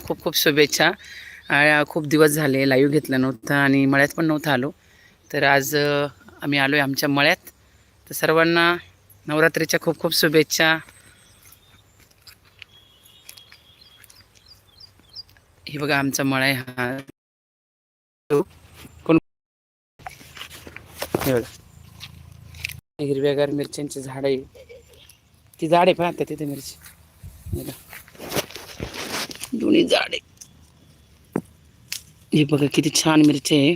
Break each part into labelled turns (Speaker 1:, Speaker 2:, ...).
Speaker 1: खूप खूप शुभेच्छा. खूप दिवस झाले लाईव्ह घेतलं नव्हता आणि मळ्यात पण नव्हतं आलो. तर आज आम्ही आलो आहे आमच्या मळ्यात. तर सर्वांना नवरात्रीच्या खूप खूप शुभेच्छा. हे बघा आमचा मळा आहे हा. कोण हे बघा. हिरव्यागार मिरच्यांची झाड आहे. ती झाड आहे पाहता तिथे मिरची. दोन्ही झाड. आहे हे बघा किती छान मिरची आहे.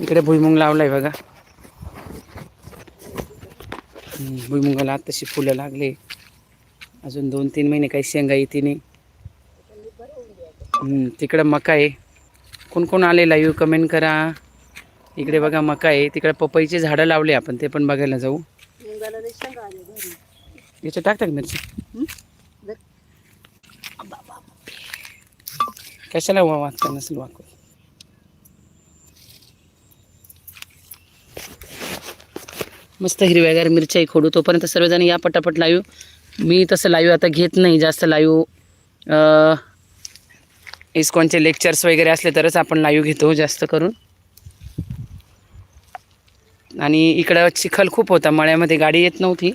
Speaker 1: इकडे भुईमुंग लावलाय बघा. भुईमुंगाला भुईमुगाला आताशी फुलं लागले. अजून दोन तीन महिने काही शेंगा येते नाही. तिकडं मका आहे. कोण कोण आले लाईव्ह कमेंट करा. इकडे बघा मका आहे. तिकडे पपईचे झाडं लावले आपण ते पण बघायला जाऊ. याच्यात टाकता का मिरची कशाला वाचता नसेल वाकू मस्त हिरव्यागार मिरच्या खोडू तोपर्यंत सर्वजण या पटापट लाईव्ह मी तसं लाईव्ह आता घेत नाही जास्त लाईव्ह इस्कॉनचे लेक्चर्स वगैरे असले तरच आपण लाईव्ह घेतो जास्त करून. आणि इकडं चिखल खूप होता. मळ्यामध्ये गाडी येत नव्हती.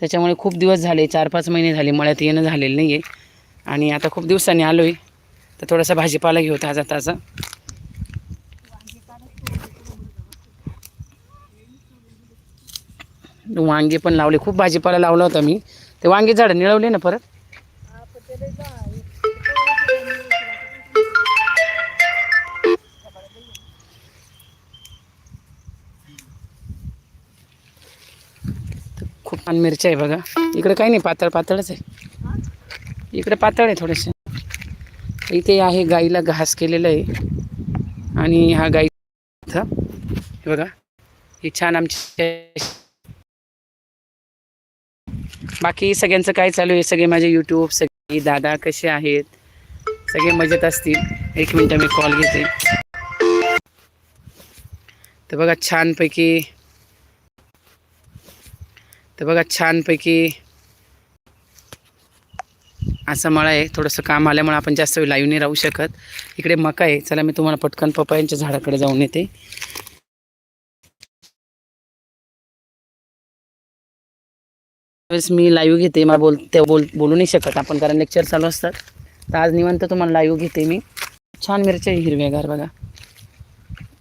Speaker 1: त्याच्यामुळे खूप दिवस झाले चार पाच महिने झाले मळ्यात येणं झालेलं नाही आहे आणि आता खूप दिवसांनी आलो आहे तर थोडासा भाजीपाला घेऊ ताजा ताजा. वांगे पण लावले. खूप भाजीपाला लावला होता मी. ते वांगे झाडं निळवले ना परत? आणि मिरच्या आहे बघा. इकडे काही नाही पातळ पातळच आहे. इकडे पातळ आहे थोडेसे. इथे आहे गाईला घास केलेलं आहे. आणि हा गाई हे बघा. ही छान आमची बाकी सगळ्यांचं काय चालू आहे? सगळे माझे यूट्यूब सगळे दादा कसे आहेत? सगळे मजेत असतील? एक मिनटं मी कॉल घेते. तर बघा छानपैकी तर बघा छानपैकी असा मळा आहे. थोडंसं काम आल्यामुळे आपण जास्त वेळ लाईव्ह नाही राहू शकत. इकडे मका आहे. चला मी तुम्हाला पटकन पपयांच्या झाडाकडे जाऊन येते. त्यावेळेस मी लाईव्ह घेते. मला बोल ते बोल बोलू नाही शकत आपण कारण लेक्चर चालू असतात. तर आज निवंत तुम्हाला लाईव्ह घेते मी. छान मिरच्या हिरव्यागार बघा.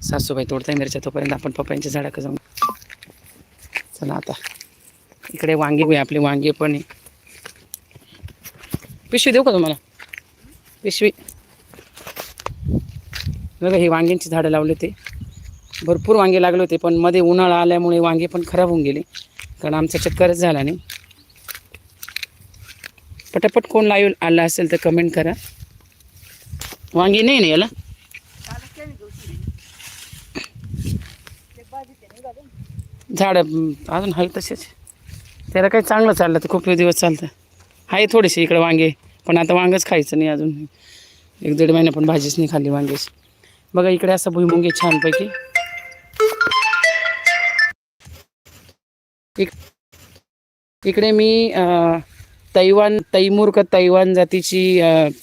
Speaker 1: सासूबाई तोडताय मिरच्या तोपर्यंत आपण पपयांच्या झाडाकडे जाऊन चला आता. इकडे वांगे बी आपले वांगे पण आहे. पिशवी देऊ का तुम्हाला? पिशवी. बघा हे वांग्यांची झाडं लावले होते. भरपूर वांगे लागले होते पण मध्ये उन्हाळा आल्यामुळे वांगे पण खराब होऊन गेले. कारण आमचा चक्करच झाला नाही. पटापट कोण लाईव्ह आला असेल तर कमेंट करा. वांगी नाही ना याला? झाडं अजून आहे तसेच. त्याला काही चांगलं चाललं तर खूप दिवस चालतं. आहे थोडेसे इकडे वांगे पण आता वांगंच खायचं नाही अजून. एक दीड महिना पण भाजीच नाही खाल्ली वांगेच. बघा इकडे असं भुईमुंगे छानपैकी. इक इकडे मी तैवान तैमूर का तैवान जातीची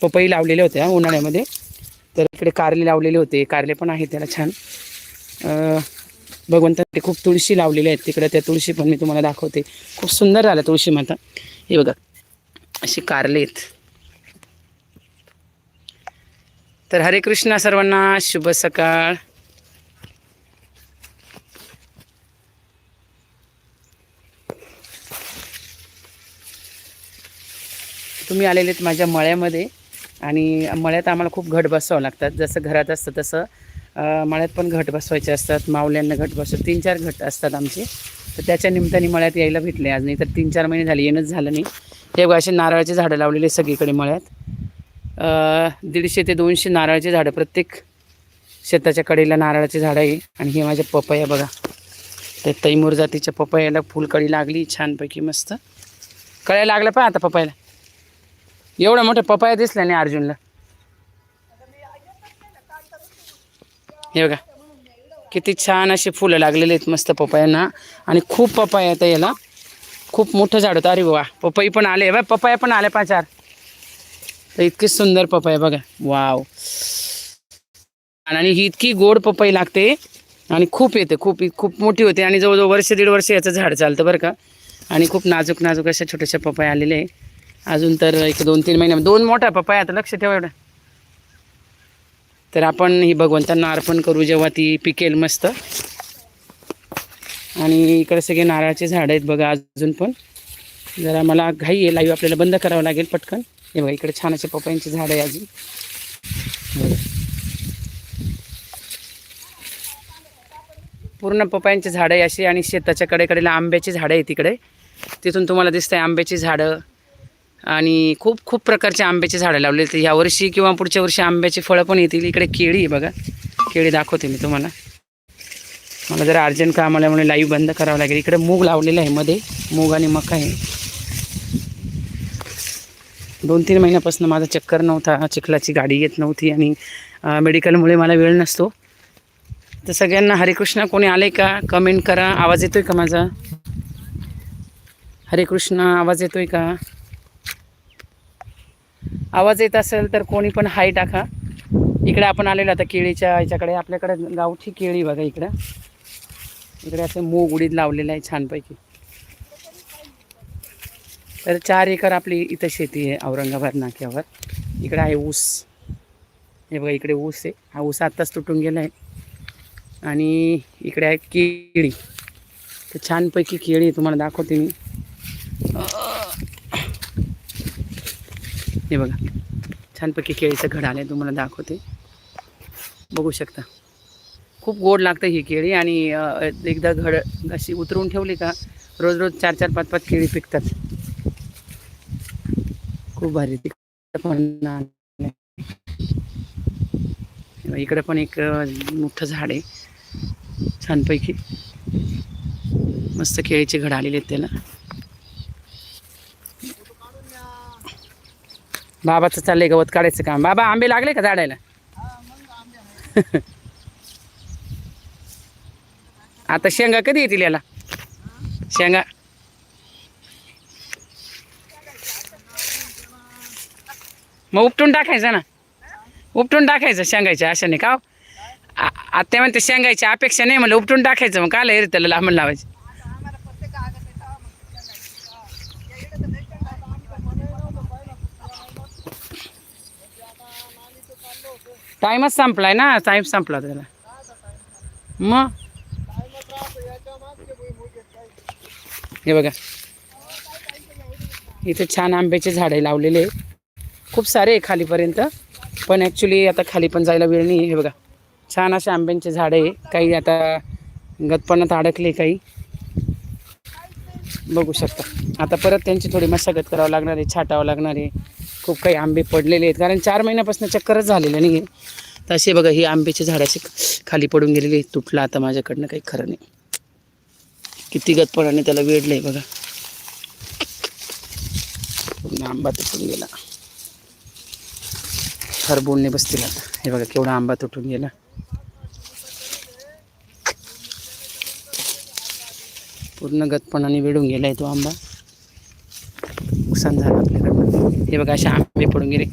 Speaker 1: पपई लावलेल्या होत्या उन्हाळ्यामध्ये. तर इकडे कारले लावलेले होते. कारले पण आहेत त्याला छान. भगवंताने खूप तुळशी लावलेल्या आहेत. तिकडे त्या तुळशी पण मी तुम्हाला दाखवते. खूप सुंदर झालं तुळशी माता. हे बघा अशी कारलेत तर हरे कृष्णा सर्वांना शुभ सकाळ. तुम्ही आलेलेत माझ्या मळ्यामध्ये आणि मळ्यात आम्हाला खूप घट बसावं लागतात. जसं घरात असतं तसं मळ्यात पण घट बसवायचे असतात मावल्यांना घट बसव तीन चार घट असतात आमचे. तर त्याच्या निमित्ताने मळ्यात यायला भेटले आज. नाही तर तीन चार महिने झाले येणंच झालं नाही. हे बघा असे नारळाचे झाडं लावलेले सगळीकडे मळ्यात. दीडशे ते दोनशे नारळाचे झाडं प्रत्येक शेताच्या कडेला नारळाचे झाडं आहे. आणि हे माझ्या पपया बघा. ते तैमूर जातीच्या पपयाला फुलकळी लागली छानपैकी मस्त. कळ्या लागलं पण आता पपयाला. एवढा मोठा पपाया दिसला नाही अर्जुनला. हे बघा. किती छान अशी फुलं लागलेली आहेत मस्त पपायांना. आणि खूप पपाया आता याला. खूप मोठं झाड होतं. अरे वा पपई पण आले. बा पपया पण आले पाचार तर इतकी सुंदर पपई बघा. वाव. आणि ही इतकी गोड पपई लागते. आणि खूप येते खूप खूप मोठी होते. आणि जवळजवळ वर्ष दीड वर्ष याचं झाड चालतं बरं का. आणि खूप नाजूक नाजूक अशा छोट्याशा पपया आलेले आहे अजून तर एक दोन तीन महिन्या दोन मोठ्या पपया आता लक्ष ठेवा एवढं. तर आपण ही भगवंतांना अर्पण करू जेव्हा ती पिकेल मस्त. आणि इकडे सगळे नारळाचे झाडं आहेत बघा अजून पण. जरा मला घाई आहे लाईव्ह आपल्याला बंद करावं लागेल पटकन. हे बघा इकडे छान असे पपयांची झाडं आहे अजून. पूर्ण पपयांची झाडं आहे अशी आणि शेताच्या कडेकडेला आंब्याची झाडं आहे तिकडे तिथून तुम्हाला दिसतंय आंब्याची झाडं. आणि खूप खूप प्रकारचे आंब्याचे झाडं लावले. तर यावर्षी किंवा पुढच्या वर्षी आंब्याची फळं पण येतील. इकडे केळी आहे बघा. केळी दाखवते मी तुम्हाला. मला जरा अर्जंट काम आल्यामुळे लाईव्ह बंद करावं लागेल. इकडे मूग लावलेलं आहे मध्ये. मूग आणि मका आहे. दोन तीन महिन्यापासून माझा चक्कर नव्हता. चिखलाची गाडी येत नव्हती आणि मेडिकलमुळे मला वेळ नसतो. तर सगळ्यांना हरेकृष्ण. कोणी आले का? कमेंट करा. आवाज येतोय का माझा? हरे कृष्ण आवाज येतोय का? आवाज येत असेल तर कोणी पण हाय टाका. इकडे आपण आलेलो आता केळीच्या याच्याकडे. आपल्याकडे गावठी केळी बघा इकडं. इकडे असं मूग उडीद लावलेलं आहे छानपैकी. तर चार एकर आपली इथं शेती आहे औरंगाबाद नाक्यावर. इकडं आहे ऊस. हे बघा इकडे ऊस आहे. हा ऊस आत्ताच तुटून गेला आहे. आणि इकडे आहे केळी. तर छानपैकी केळी तुम्हाला दाखवते मी. हे बघा. छानपैकी केळीचं घड आलं आहे तुम्हाला दाखवते. बघू शकता. खूप गोड लागतं ही केळी आणि एकदा घड अशी उतरून ठेवली का रोज रोज चार चार पाच पाच केळी पिकतात. खूप भारी. ती पण इकडे पण एक मोठं झाड आहे. छानपैकी. मस्त केळीचे घड आलेले आहेत त्याला. बाबाचं चाललंय गवत काढायचं काम. बाबा आंबे लागले का झाडायला? आता शेंगा कधी येतील याला? शेंगा. मग उपटून टाकायचं ना. उपटून टाकायचं शेंगायच्या अशाने का हो? आ- आत्या म्हणते शेंगायची अपेक्षा नाही म्हणलं उपटून टाकायचं. मग काला येईल त्याला लांबून लावायचं. टाईमच संपलाय ना टाईम संपला त्याला. मग? हे बघा. इथे छान आंब्याचे झाडे लावलेले आहे. खूप सारे आहे खालीपर्यंत पण ॲक्च्युली आता खाली पण जायला वेळ नाही हे बघा. छान असे आंब्यांचे झाडे आहे. काही आता गतपणात अडकले काही. बघू शकता. आता परत त्यांची थोडी मशागत करावं लागणार आहे छाटावं लागणार आहे. खूप काही आंबे पडलेले आहेत. कारण चार महिन्यापासून चक्करच झालेलं नाही तर असे बघा ही आंब्याची झाड खाली पडून गेलेली आहेत. तुटलं आता माझ्याकडनं काही खरं नाही. किती गतपणाने त्याला वेढलं आहे बघा. पूर्ण आंबा तुटून गेला. खरबोलने बसतील आता. हे बघा केवढा आंबा तुटून गेला. पूर्ण गतपणाने वेढून आहे तो आंबा. नुकसान झालं आपल्याकडे हे बघा असे आंबे पडून गेले.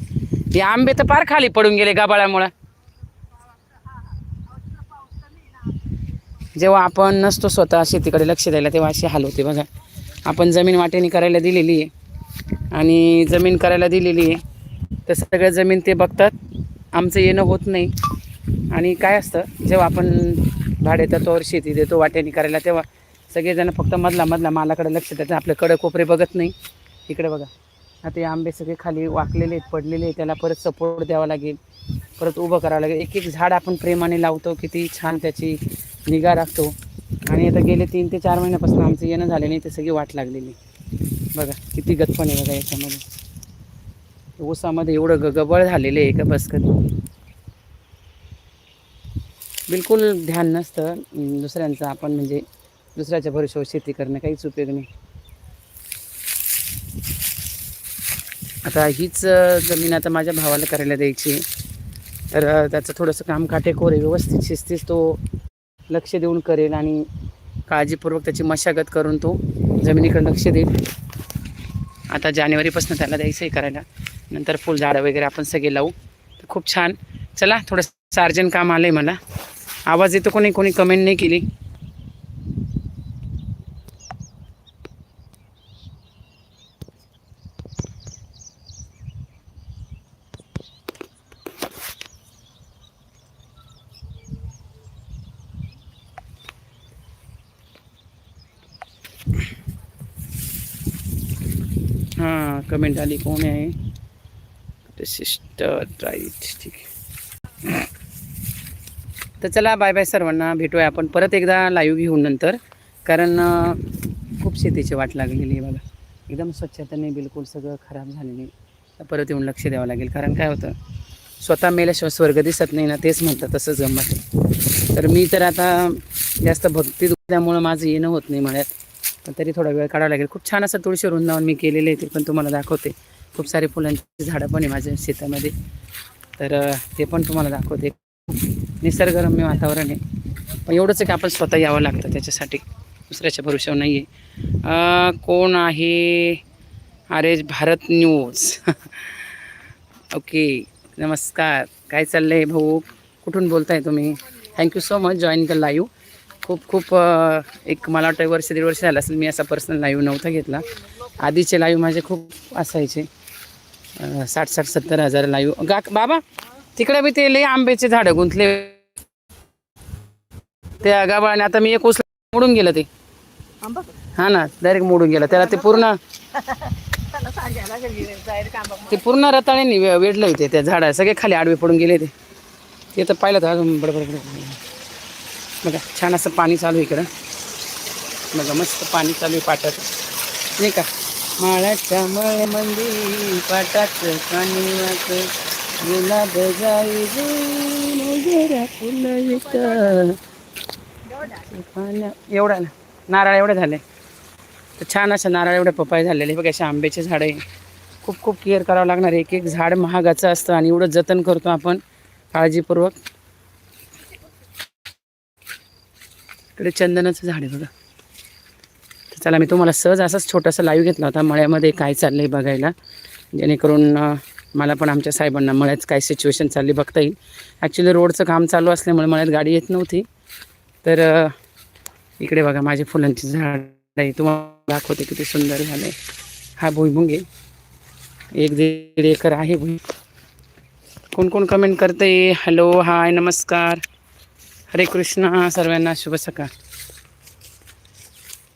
Speaker 1: हे आंबे तर फार खाली पडून गेले गाबाळामुळं जेव्हा आपण नसतो स्वतः शेतीकडे लक्ष द्यायला तेव्हा अशी हाल होते बघा. आपण जमीन वाटेने करायला दिलेली आहे. आणि जमीन करायला दिलेली आहे. तर सगळं जमीन ते बघतात. आमचं येणं होत नाही. आणि काय असतं जेव्हा आपण भाडे तत्वावर शेती देतो वाट्याने करायला तेव्हा सगळेजण फक्त मधला मधला मालाकडे लक्ष देतात. आपले कडे कोपरे बघत नाही. इकडे बघा. आता हे आंबे सगळे खाली वाकलेले आहेत पडलेले आहेत. त्याला परत सपोर्ट द्यावा लागेल. परत उभं करावं लागेल. एक एक झाड आपण प्रेमाने लावतो. किती छान त्याची निगा राखतो. आणि आता गेले तीन ते चार महिन्यापासून आमचं येणं झालं नाही ते सगळी वाट लागलेली बघा किती गतपण आहे बघा याच्यामध्ये. ऊसामध्ये एवढं ग गबळ झालेलं आहे का बस कधी? बिलकुल ध्यान नसतं. दुसऱ्यांचं आपण म्हणजे दुसऱ्याच्या भरोश्यावर शेती करणं काहीच उपयोग नाही. आता हीच जमीन आता माझ्या भावाला करायला द्यायची. आहे. तर त्याचं थोडंसं काम काटेकोर आहे व्यवस्थित शिस्तीस तो लक्ष देऊन करेल आणि काळजीपूर्वक त्याची मशागत करून तो जमिनीकडे लक्ष देईल. आता जानेवारीपासून त्याला द्यायचं आहे करायला. नंतर फुलझाडं वगैरे आपण सगळे लावू. तर खूप छान. चला थोडं सार्जन काम आलं आहे मला. आवाज येतो कोणी कोणी कमेंट नाही केली हां कमेंट आली कोण आहे? सिस्टर राईट ठीक आहे. तर चला बाय बाय सर्वांना. भेटूया आपण परत एकदा लाईव्ह घेऊन नंतर. कारण खूप शेतीची वाट लागलेली आहे बघा. एकदम स्वच्छता नाही बिलकुल सगळं खराब झालेली तर परत येऊन लक्ष द्यावं लागेल. कारण काय होतं? स्वतः मेल्याशिवाय स्वर्ग दिसत नाही ना तेच म्हणतात तसंच गंमत तर मी तर आता जास्त भक्ती दुखल्यामुळं माझं येणं होत नाही मळ्यात पण तरी थोडा वेळ काढावा लागेल. खूप छान असं तुळशी वृंदावन मी केलेले आहे ते पण तुम्हाला दाखवते. खूप सारे फुलांची झाडं पण आहे माझ्या शेतामध्ये. तर ते पण तुम्हाला दाखवते. निसर्गरम्य वातावरण आहे. पण एवढंच आहे की आपण स्वतः यावं लागतं त्याच्यासाठी. दुसऱ्याच्या भरोशावर नाही आहे कोण आहे? अरे भारत न्यूज. ओके नमस्कार. काय चाललं आहे भाऊ? कुठून बोलताय तुम्ही? Thank you so much join the live खूप खूप एक मला वाटतं वर्ष दीड वर्ष झालं असेल मी असा पर्सनल लाईव्ह नव्हता घेतला. आधीचे लाईव्ह माझे खूप असायचे. साठ साठ सत्तर हजार लाईव्ह गा बाबा तिकडे बी ते लय आंब्याचे झाडं गुंतले. त्या गाबाळाने आता मी एक उचल मोडून गेलं ते. हा ना डायरेक्ट मोडून गेलं. त्याला ते पूर्ण ते पूर्ण रताळ्यांनी वेढलं होते त्या झाडा. सगळे खाली आडवे पडून गेले ते. ते तर पाहिलं तर अजून बडबड. बघा छान असं पाणी चालू आहे इकडं. बघा मस्त पाणी चालू आहे पाटात नाही का? माळाच्या मळ्यामंदी पाटाचं पाणी गुलाब जाई पाण्या- एवढा ना. नारळ एवढे झाले. तर छान असं नारळ एवढे पपाय झालेले बघा असे आंब्याचे झाडं आहे. खूप खूप केअर करावं लागणार एक एक झाड महागाचं असतं आणि एवढं जतन करतो आपण. काळजीपूर्वक. इकडे चंदनाचं झाड आहे बघा. तर चला मी तुम्हाला सहज असाच छोटासा लाईव्ह घेतला होता. मळ्यामध्ये काय चाललं आहे बघायला. जेणेकरून मला पण आमच्या साहेबांना मळ्यात काय सिच्युएशन चालली बघता येईल. ॲक्च्युली रोडचं काम चालू असल्यामुळे मळ्यात गाडी येत नव्हती. तर इकडे बघा माझे फुलांची झाड आहे तुम्हाला दाखवते किती सुंदर झालं आहे हा भुईमुंग. आहे एक दीड एकर आहे भुई. कोण कोण कमेंट करते हॅलो हाय नमस्कार. हरे कृष्णा सर्वांना शुभ सकाळ.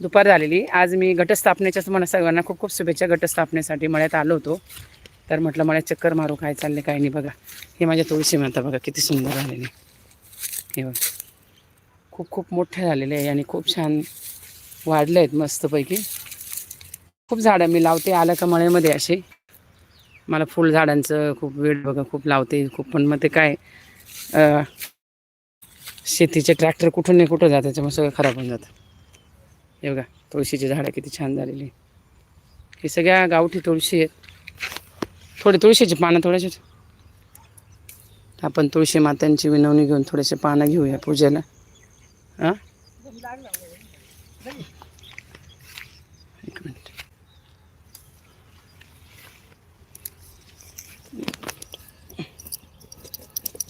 Speaker 1: दुपार झालेली. आज मी घटस्थापनेच्या तुम्हाला सर्वांना खूप खूप शुभेच्छा घटस्थापनेसाठी मळ्यात आलो होतो. तर म्हटलं मळ्यात चक्कर मारू काय चालले काय नाही बघा. हे माझ्या तुळशी माता बघा किती सुंदर झालेली. हे बघा. खूप खूप मोठे झालेले आहे आणि खूप छान वाढले आहेत मस्तपैकी. खूप झाडं मी लावते आलं का मळ्यामध्ये असे. मला फुलझाडांचं खूप वेळ बघा खूप लावते खूप पण मग ते काय शेतीचे ट्रॅक्टर कुठून नाही कुठं जातं त्याच्यामुळे सगळं खराब होऊन जातं. हे बघा तुळशीची झाडं किती छान झालेली ही सगळ्या गावठी तुळशी आहेत. थोडी तुळशीची पानं थोड्याशी आपण तुळशी मात्यांची विनवणी घेऊन थोडेसे पानं घेऊया पूजेला. हां? एक मिनिट.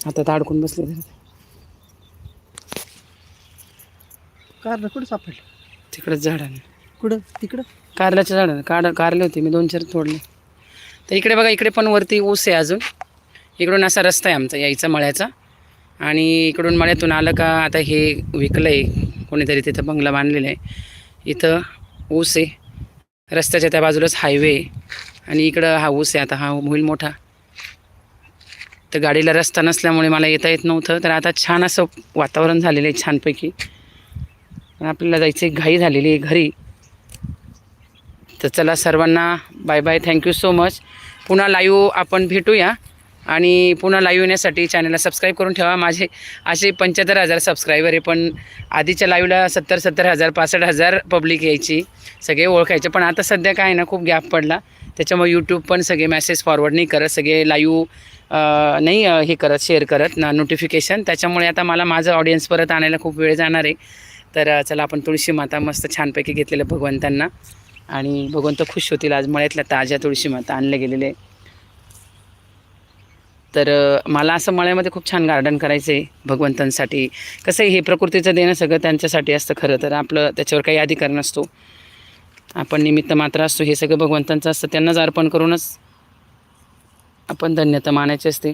Speaker 1: हातात अडकून बसले जरा.
Speaker 2: कारलं कुठं सापडलं?
Speaker 1: तिकडंच झाडाने.
Speaker 2: कुठं? तिकडं?
Speaker 1: कारल्याच्या झाडाने. काढ कारले होते मी दोन चार तोडले. तर इकडे बघा इकडे पण वरती ऊस आहे अजून. इकडून असा रस्ता आहे आमचा यायचा मळ्याचा. आणि इकडून मळ्यातून आलं का आता हे विकलं आहे कोणीतरी तिथं बंगला बांधलेलं आहे. इथं ऊस आहे. रस्त्याच्या त्या बाजूलाच हायवे आहे. आणि इकडं हा ऊस आहे आता हा होईल मोठा. तर गाडीला रस्ता नसल्यामुळे मला येता येत नव्हतं. तर आता छान असं वातावरण झालेलं आहे छानपैकी. पण आपल्याला जायची घाई झालेली आहे घरी. तर चला सर्वांना bye bye thank you so much पुन्हा लाईव्ह आपण भेटूया. आणि पुन्हा लाईव्ह येण्यासाठी चॅनलला सबस्क्राईब करून ठेवा. माझे असे पंच्याहत्तर हजार सबस्क्रायबर आहे पण आधीच्या लाईव्हला सत्तर सत्तर हजार पासष्ट हजार पब्लिक यायची. सगळे ओळखायचे. पण आता सध्या काय आहे ना खूप गॅप पडला. त्याच्यामुळे यूट्यूब पण सगळे मेसेज फॉरवर्ड नाही करत. सगळे लाईव्ह नाही हे करत शेअर करत ना नोटिफिकेशन त्याच्यामुळे आता मला माझं ऑडियन्स परत आणायला खूप वेळ जाणार आहे. तर चला आपण तुळशी माता मस्त छानपैकी घेतलेलं भगवंतांना. आणि भगवंत खुश होतील आज मळ्यातल्या ताज्या तुळशी माता आणले गेलेले. तर मला असं मळ्यामध्ये खूप छान गार्डन करायचं आहे भगवंतांसाठी. कसं आहे हे प्रकृतीचं देणं सगळं त्यांच्यासाठी असतं खरं तर. आपलं त्याच्यावर काही अधिकार नसतो. आपण निमित्त मात्र असतो. हे सगळं भगवंतांचं असतं. त्यांनाच अर्पण करूनच आपण धन्यता मानायची असते.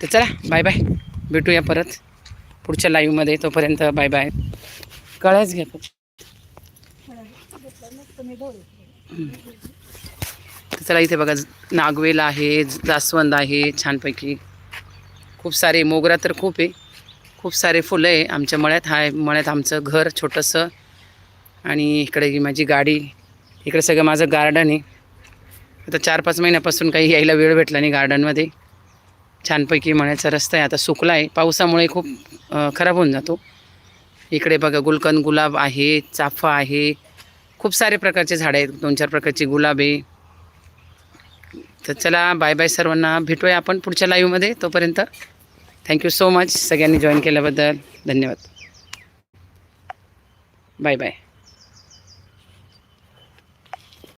Speaker 1: तर चला बाय बाय. भेटूया परत. पुढच्या लाईव्हमध्ये तोपर्यंत बाय बाय कळायच घ्या चला इथे बघा नागवेल आहे जास्वंद आहे छानपैकी खूप सारे मोगरा तर खूप आहे. खूप सारे फुलं आहे आमच्या मळ्यात. हा मळ्यात आमचं घर छोटंसं. आणि इकडे ही माझी गाडी. इकडे सगळं माझं गार्डन आहे. आता चार पाच महिन्यापासून काही यायला वेळ भेटला नाही गार्डनमध्ये छानपैकी मळ्याचा रस्ता आहे. आता सुकला आहे पावसामुळे खूप खराब होऊन जातो. इकडे बघा गुलकंद गुलाब आहे चाफा आहे. खूप सारे प्रकारचे झाडं आहेत. दोन चार प्रकारची गुलाब आहे. तर चला बाय बाय सर्वांना. भेटूया आपण पुढच्या लाईव्हमध्ये तोपर्यंत थँक्यू सो मच सगळ्यांनी जॉईन केल्याबद्दल धन्यवाद. Bye bye